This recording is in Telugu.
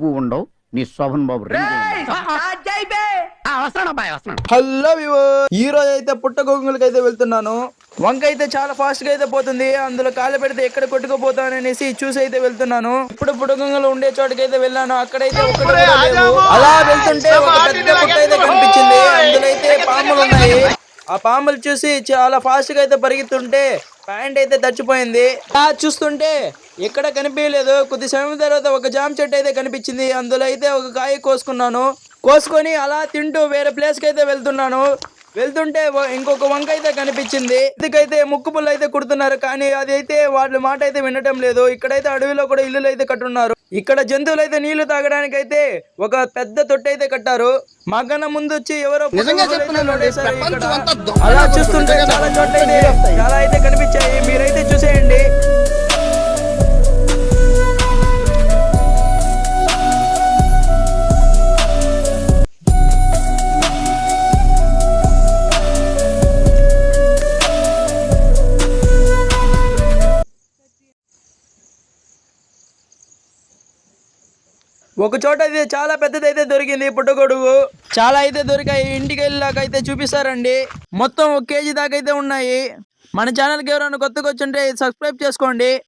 నువ్వు ఉండవు నీ శోభన్ బాబు హలో ఈ రోజు అయితే పుట్ట గోంగులకి అయితే వెళ్తున్నాను. వంక అయితే చాలా ఫాస్ట్గా అయితే పోతుంది అందులో కాలు పెడితే ఎక్కడ కొట్టుకుపోతాననేసి చూసి అయితే వెళ్తున్నాను. ఇప్పుడు పుట్టగొంగలు ఉండే చోటుకైతే వెళ్ళాను అక్కడైతే. అలా వెళ్తుంటే ఒక పెద్ద పుట్ట అయితే కనిపించింది. అందులో అయితే పాములు ఉన్నాయి. ఆ పాములు చూసి చాలా ఫాస్ట్గా అయితే పరిగెత్తుంటే ప్యాంట్ అయితే తచ్చిపోయింది ఆ చూస్తుంటే ఎక్కడ కనిపించలేదు. కొద్ది సమయం తర్వాత ఒక జామ చెట్టు అయితే కనిపించింది. అందులో అయితే ఒక కాయ కోసుకున్నాను. కోసుకొని అలా తింటూ వేరే ప్లేస్కి అయితే వెళ్తున్నాను. వెళ్తుంటే ఇంకొక వంక అయితే కనిపించింది. ఇదికైతే ముక్కు పుల్ల అయితే కుడుతున్నారు. కానీ అది అయితే వాళ్ళ మాట అయితే వినటం లేదు. ఇక్కడైతే అడవిలో కూడా ఇల్లులు అయితే కట్టున్నారు. ఇక్కడ జంతువులు అయితే నీళ్ళు తాగడానికి అయితే ఒక పెద్ద తొట్టి అయితే కట్టారు. మాకన్నా ముందు వచ్చి ఎవరో. అలా చూస్తుంటే చాలా చోట్ల అయితే చాలా అయితే ఒక చోట అయితే చాలా పెద్దదైతే దొరికింది పుట్టగొడుగు. చాలా అయితే దొరికాయి. ఇంటికి వెళ్ళాక అయితే చూపిస్తారండి. మొత్తం ఒక కేజీ దాకా అయితే ఉన్నాయి. మన ఛానల్కి ఎవరైనా కొత్తగా వచ్చుంటే సబ్స్క్రైబ్ చేసుకోండి.